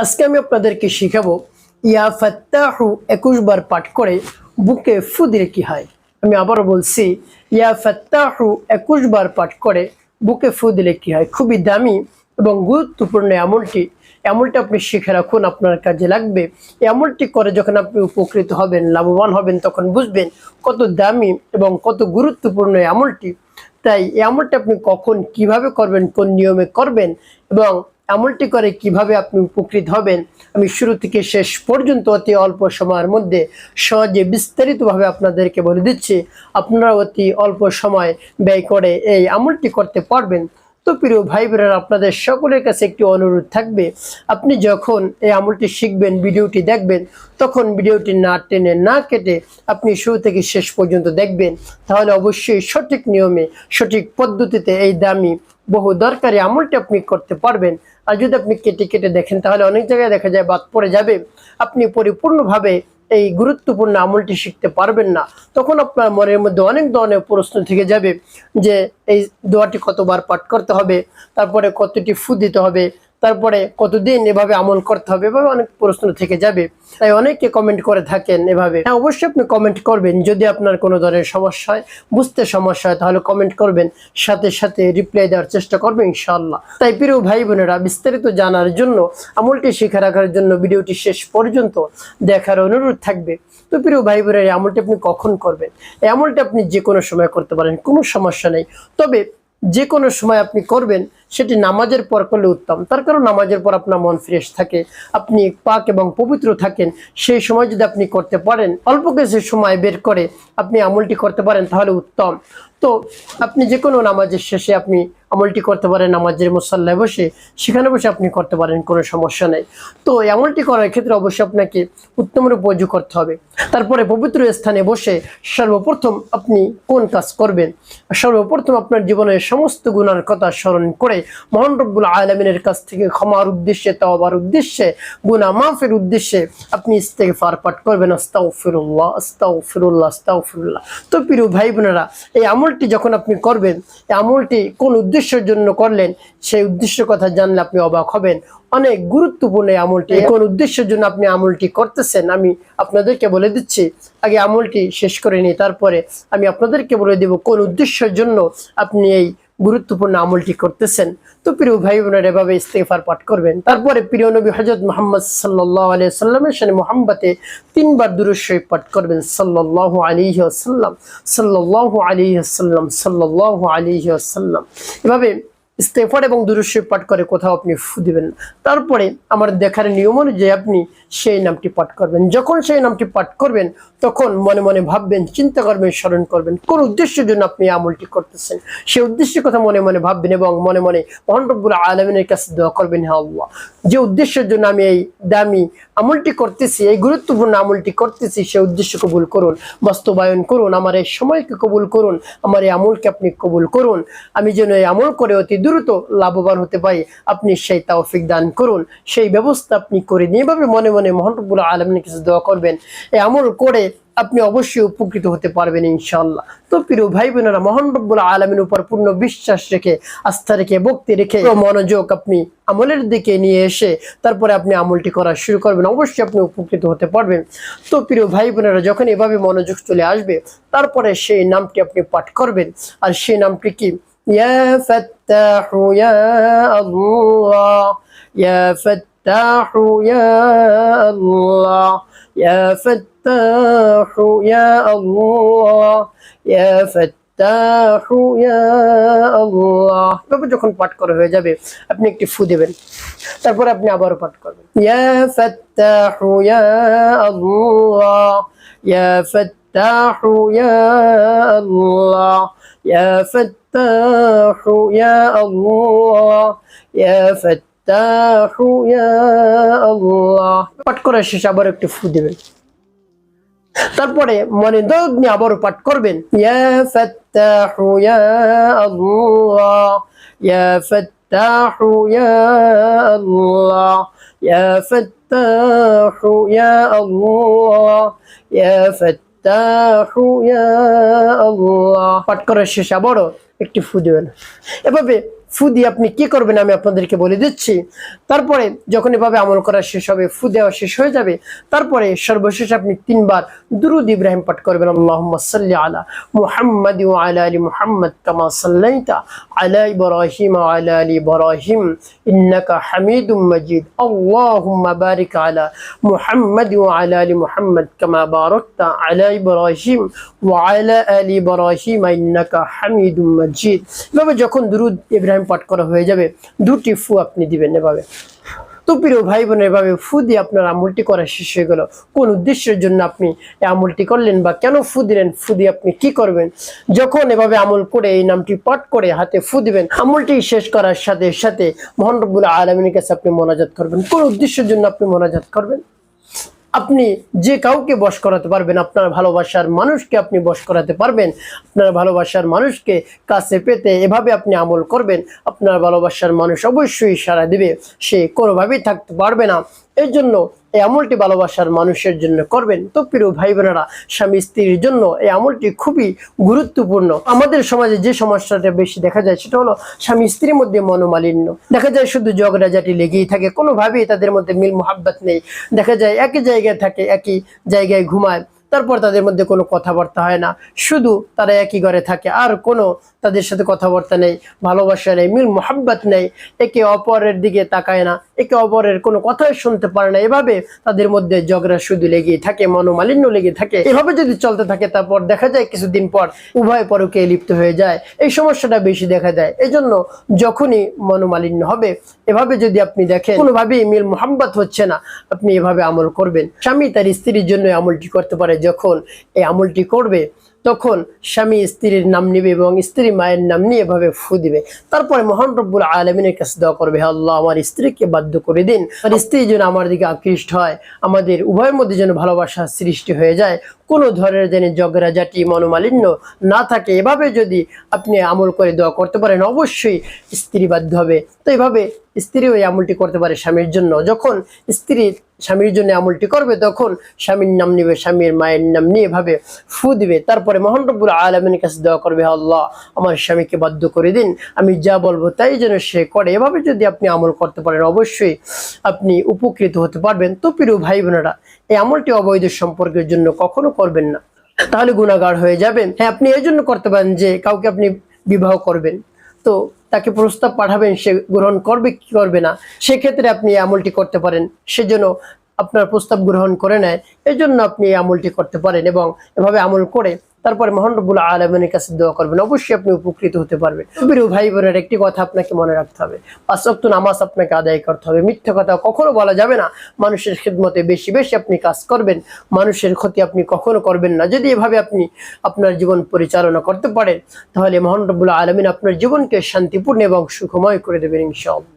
আজকে আমি আপনাদেরকে শিখাবো, ইয়া ফাত্তাহু একুশ বার পাঠ করে বুকে ফু দিলে কি হয়। আমি আবারও বলছি, ইয়া ফাত্তাহু একুশ বার পাঠ করে বুকে ফু দিলে কি হয়। খুবই দামি এবং গুরুত্বপূর্ণ আমলটি আমলটি আপনি শিখে রাখুন, আপনার কাজে লাগবে। এই আমলটি করে যখন আপনি উপকৃত হবেন, লাভবান হবেন, তখন বুঝবেন কত দামি এবং কত গুরুত্বপূর্ণ আমলটি তাই এই আমলটি আপনি কখন কীভাবে করবেন, কোন নিয়মে করবেন এবং আমলটি করে কীভাবে আপনি উপকৃত হবেন? আমি শুরু থেকে শেষ পর্যন্ত অতি অল্প সময়ের মধ্যে সহজে বিস্তারিতভাবে আপনাদেরকে বলে দিচ্ছি। আপনারা অতি অল্প সময় ব্যয় করে এই আমলটি করতে পারবেন। তো প্রিয় ভাই বোনেরা আপনাদের সকলের কাছে একটি অনুরোধ থাকবে। আপনি যখন এই আমলটি শিখবেন, ভিডিওটি দেখবেন, তখন ভিডিওটি না টেনে না কেটে আপনি শুরু থেকে শেষ পর্যন্ত দেখবেন। তাহলে অবশ্যই সঠিক নিয়মে, সঠিক পদ্ধতিতে এই দামি, বহু দরকারি আমলটি আপনি করতে পারবেন। আর যদি আপনি কেটে কেটে দেখেন, তাহলে অনেক জায়গায় দেখা যায় বাদ পড়ে যাবে। আপনি পরিপূর্ণভাবে এই গুরুত্বপূর্ণ আমলটি শিখতে পারবেন না। তখন আপনার মনের মধ্যে অনেক ধরনের প্রশ্ন থেকে যাবে যে, এই দোয়াটি কতবার পাঠ করতে হবে, তারপরে কতটি ফু দিতে হবে তারপরে কতদিন এভাবে আমল করতে হবে, এভাবে অনেক প্রশ্ন থেকে যাবে। তাই অনেকে কমেন্ট করে থাকেন এভাবে। হ্যাঁ অবশ্যই আপনি কমেন্ট করবেন। যদি আপনার কোনো ধরনের সমস্যা হয়, বুঝতে সমস্যা হয়, তাহলে কমেন্ট করবেন। সাথে সাথে রিপ্লাই দেওয়ার চেষ্টা করবেন, ইনশাআল্লাহ। তাই প্রিয় ভাই বোনেরা, বিস্তারিত জানার জন্য, আমলটি শিখে রাখার জন্য ভিডিওটি শেষ পর্যন্ত দেখার অনুরোধ থাকবে। তো প্রিয় ভাই বোনেরা, এই আমলটি আপনি কখন করবেন? এই আমলটি আপনি যে কোনো সময় করতে পারেন, কোনো সমস্যা নেই। তবে যে কোনো সময় আপনি করবেন সেটি নামাজের পর করলে উত্তম। তার কারণ নামাজের পর আপনার মন ফ্রেশ থাকে, আপনি পাক এবং পবিত্র থাকেন, সেই সময় যদি আপনি করতে পারেন, অল্প কিছু সময় বের করে আপনি আমলটি করতে পারেন, তাহলে উত্তম। তো আপনি যে কোনো নামাজের শেষে আপনি আমলটি করতে পারেন, নামাজের মুসাল্লায় বসে, সেখানে বসে আপনি করতে পারেন, কোনো সমস্যা নেই। তো আমলটি করার ক্ষেত্রে অবশ্যই আপনাকে উত্তম রূপে অজু করতে হবে। তারপরে পবিত্র স্থানে বসে সর্বপ্রথম আপনি কোন কাজ করবেন? সর্বপ্রথম আপনার জীবনের সমস্ত গুণার কথা স্মরণ করে মহান আলমিনের কাছ থেকে ক্ষমার উদ্দেশ্যে, তওবার উদ্দেশ্যে গুণা মাফের উদ্দেশ্যে আপনি ইস্তেকে ফার পাঠ করবেন। আস্তাও ফিরুল্লাহ আস্তাও ফিরুল্লাহ আস্তাও ফিরুল্লাহ তো প্রিয় ভাই বোনেরা এই আমলটি যখন আপনি করবেন, এই আমলটি কোন উদ্দেশ্যের জন্য করলেন, সেই উদ্দেশ্য কথা জানলে আপনি অবাক হবেন। অনেক গুরুত্বপূর্ণ এই আমলটি। কোন উদ্দেশ্যের জন্য আপনি আমলটি করতেছেন, আমি আপনাদেরকে বলে দিচ্ছি। আগে আমলটি শেষ করে নিই, তারপরে আমি আপনাদেরকে বলে দেব কোন উদ্দেশ্যের জন্য আপনি এই গুরুত্বপূর্ণ আমলটি করতেছেন। তো প্রিয় ভাই বোনের, এভাবে ইস্তেফার পাঠ করবেন। তারপরে প্রিয় নবী হজরত মোহাম্মদ সাল্লাহ আলিয়া সাল্লামের সাথে মোহাম্মতে তিনবার দুরুশ্বই পাঠ করবেন। সাল্লাহ আলী আসাল্লাম সাল্লাহ আলী আসাল্লাম সাল্লাহ আলী আসাল্লাম এভাবে ইস্তেফার এবং দুরুশ্বই পাঠ করে কোথাও আপনি ফু দিবেন তারপরে আমার দেখার নিয়ম অনুযায়ী আপনি সেই নামটি পাঠ করবেন। যখন সেই নামটি পাঠ করবেন, তখন মনে মনে ভাববেন, চিন্তা করবেন, স্মরণ করবেন, কোন উদ্দেশ্যের জন্য আপনি আমলটি করতেছেন। সেই উদ্দেশ্যের কথা মনে মনে ভাববেন এবং মনে মনে মহান রব্বুল আলমিনের কাছে দোয়া করবেন হ্যাঁ আল্লাহ। যে উদ্দেশ্যের জন্য আমি এই দামি আমলটি করতেছি, এই গুরুত্বপূর্ণ আমলটি করতেছি সেই উদ্দেশ্য কবুল করুন, বাস্তবায়ন করুন, আমার এই সময়কে কবুল করুন, আমার এই আমলকে আপনি কবুল করুন। আমি যেন এই আমল করে অতি দ্রুত লাভবান হতে পারি। আপনি সেই তাওফিক দান করুন। সেই ব্যবস্থা আপনি করে নিয়ে এভাবে মনে মনে মহানবুল আলমের কাছে দোয়া করবেন। এই আমল করে আপনি অবশ্যই উপকৃত হতে পারবেন ইনশাল্লাহ তো প্রিয় ভাই বোনেরা মহান রব্বুল আলমের উপর পূর্ণ বিশ্বাস রেখে, আস্থা রেখে, ভক্তি রেখে মনোযোগ আপনি আমলের দিকে নিয়ে এসে তারপরে আপনি আমলটি করা শুরু করবেন। অবশ্যই আপনি উপকৃত হতে পারবেন। তো প্রিয় ভাই বোনেরা যখন এভাবে মনোযোগ চলে আসবে, তারপরে সেই নামটি আপনি পাঠ করবেন। আর সেই নামটি কি? ইয়া ফাত্তাহু ইয়া আল্লাহ ইয়া ফাত্তাহু ইয়া আল্লাহ ইয়া ফাত্তাহু ইয়া আল্লাহ ইয়া ফাত্তাহু ইয়া আল্লাহ এভাবে যখন পাঠ করা হয়ে যাবে, আপনি একটি ফু দেবেন। তারপরে আপনি আবারও পাঠ করবেন। ইয়া ফাত্তাহু ইয়া আল্লাহ ইয়া ফাত্তাহু ইয়া আল্লাহ ইয়া ফাত্তাহু ইয়া আল্লাহ ইয়া ফাত্তাহু ইয়া আল্লাহ পাঠ করা শেষ আবার একটু ফু দেবেন। তারপরে মনে দোগ নিয়ে আবারও পাঠ করবেন। ইয়া ফাত্তাহু ইয়া আল্লাহ, ইয়া ফাত্তাহু ইয়া আল্লাহ, ইয়া ফাত্তাহু ইয়া আল্লাহ, ইয়া ফাত্তাহু ইয়া আল্লাহ। পাঠ করার শেষ আবারও একটি ফু এভাবে ফু দিয়ে আপনি কি করবেন আমি আপনাদেরকে বলে দিচ্ছি। তারপরে যখন এভাবে আমল করা শেষ হবে, ফু দেওয়া শেষ হয়ে যাবে, তারপরে সর্বশেষ আপনি তিনবার দুরুদ ইব্রাহিম পাঠ করবেন। আল্লাহুম্মা আলা মুহাম্মাদ আলা আলি মুহাম্মাদ কামা সাল্লাইতা আলা ইব্রাহিম ওয়া আলা আলি ইব্রাহিম। ইন্নাকা হামিদুম মাজিদ। আল্লাহুম্মা বারিক মুহাম্মাদ আলা আলি কামা বারাকতা আলা ইব্রাহিম ওয়া আলা ইব্রাহিম। ইন্নাকা হামিদুম মাজিদ। যখন দুরুদ ইব্রাহিম পাঠ করা হয়ে যাবে, দুটি ফু আপনি দিবেন এভাবে। তো প্রিয় ভাই বোনের এভাবে ফু দিয়ে আপনার আমলটি করা শেষ হয়ে গেল। কোন উদ্দেশ্যের জন্য আপনি আমলটি করলেন বা কেন ফু দিলেন, ফু দিয়ে আপনি কি করবেন? যখন এভাবে আমল করে এই নামটি পাঠ করে হাতে ফু দিবেন, আমলটি শেষ করার সাথে সাথে মোহন রব্বুল আলমিনের কাছে আপনি মোনাজাত করবেন। কোন উদ্দেশ্যের জন্য আপনি মোনাজাত করবেন? আপনি যে কাউকে বশ করাতে পারবেন, আপনার ভালোবাসার মানুষকে আপনি বশ করাতে পারবেন, আপনার ভালোবাসার মানুষকে কাছে পেতে এভাবে আপনি আমল করবেন, আপনার ভালোবাসার মানুষ অবশ্যই সারা দেবে, সে কোনোভাবেই থাকতে পারবে না। এই জন্য এই আমলটি ভালোবাসার মানুষের জন্য করবেন। তো প্রিয় ভাই বোনেরা স্বামী স্ত্রীর জন্য এই আমলটি খুবই গুরুত্বপূর্ণ। আমাদের সমাজে যে সমস্যাটা বেশি দেখা যায় সেটা হলো স্বামী স্ত্রীর মধ্যে মনোমালিন্য। দেখা যায় শুধু ঝগড়াঝাটি লেগেই থাকে, কোনোভাবেই তাদের মধ্যে মিল মোহাব্বত নেই। দেখা যায় একই জায়গায় থাকে, একই জায়গায় ঘুমায়, তারপর তাদের মধ্যে কোনো কথাবার্তা হয় না। শুধু তারা একই ঘরে থাকে, আর কোনো তাদের সাথে কথাবার্তা নেই, ভালোবাসা নেই, মিল মোহাব্বত নেই, একে অপরের দিকে তাকায় না। একে অপরের কোনো কথাই শুনতে পারে না। এভাবে তাদের মধ্যে ঝগড়া শুধু লেগেই থাকে, মনোমালিন্য লেগে থাকে। এভাবে যদি চলতে থাকে, তারপর দেখা যায় কিছুদিন পর উভয় পরকে লিপ্ত হয়ে যায়। এই সমস্যাটা বেশি দেখা যায় এজন্য যখনই মনোমালিন্য হবে, এভাবে যদি আপনি দেখেন, কোনোভাবেই মিল মোহাম্মত হচ্ছে না। আপনি এভাবে আমল করবেন। স্বামী তার স্ত্রীর জন্য আমলটি করতে পারে। যখন এই আমলটি করবে তখন স্বামী স্ত্রীর নাম নিবে এবং স্ত্রী মায়ের নাম নিয়ে এভাবে ফু দিবে। তারপরে মহান রব্বুল আলমিনের কাছে দোয়া করবে, "হে আল্লাহ, আমার স্ত্রীকে বাধ্য করে দিন। আর স্ত্রী যেন আমার দিকে আকৃষ্ট হয়, আমাদের উভয়ের মধ্যে যেন ভালোবাসা সৃষ্টি হয়ে যায়। কোনো ধরনের যেন ঝগড়াঝাটি মনোমালিন্য না থাকে, এভাবে যদি আপনি আমল করে দোয়া করতে পারেন, অবশ্যই স্ত্রী বাধ্য হবে। তো এভাবে স্ত্রী ওই আমলটি করতে পারে স্বামীর জন্য। যখন স্ত্রী স্বামীর জন্য আমলটি করবে, তখন স্বামীর নাম নিবে, স্বামীর মায়ের নাম নিয়ে এভাবে ফু দিবে। তারপরে মোহন আলমিনের কাছে দোয়া করবে, আল্লাহ, আমার স্বামীকে বাধ্য করে দিন, আমি যা বলব তাই যেন সে করে। এভাবে যদি আপনি আমল করতে পারেন, অবশ্যই আপনি উপকৃত হতে পারবেন। তো প্রিয় ভাই বোনেরা এই আমলটি অবৈধ সম্পর্কের জন্য কখনো করবেন না। তাহলে গুণাগার হয়ে যাবেন। হ্যাঁ আপনি এই জন্য করতে পারেন যে কাউকে আপনি বিবাহ করবেন। তো তাকে প্রস্তাব পাঠাবেন, সে গ্রহণ করবে কি করবে না, সেক্ষেত্রে আপনি এই আমলটি করতে পারেন। সেজন্য আপনার প্রস্তাব গ্রহণ করে নেয় এই জন্য আপনি এই আমলটি করতে পারেন এবং এভাবে আমল করে তারপরে মোহন রব্বুল আলমের কাছে দোয়া করবেন। অবশ্যই আপনি উপকৃত হতে পারবেন। প্রিয় ভাই বোনের একটি কথা আপনাকে মনে রাখতে হবে। পাঁচক্ত নামাজ আপনাকে আদায় করতে হবে। মিথ্যা কথা কখনো বলা যাবে না। মানুষের খেদমতে বেশি বেশি আপনি কাজ করবেন। মানুষের ক্ষতি আপনি কখনো করবেন না। যদি এভাবে আপনি আপনার জীবন পরিচালনা করতে পারেন, তাহলে মোহন রব্বুল আলমিন আপনার জীবনকে শান্তিপূর্ণ এবং সুখময় করে দেবেন ইনশাআল্লাহ।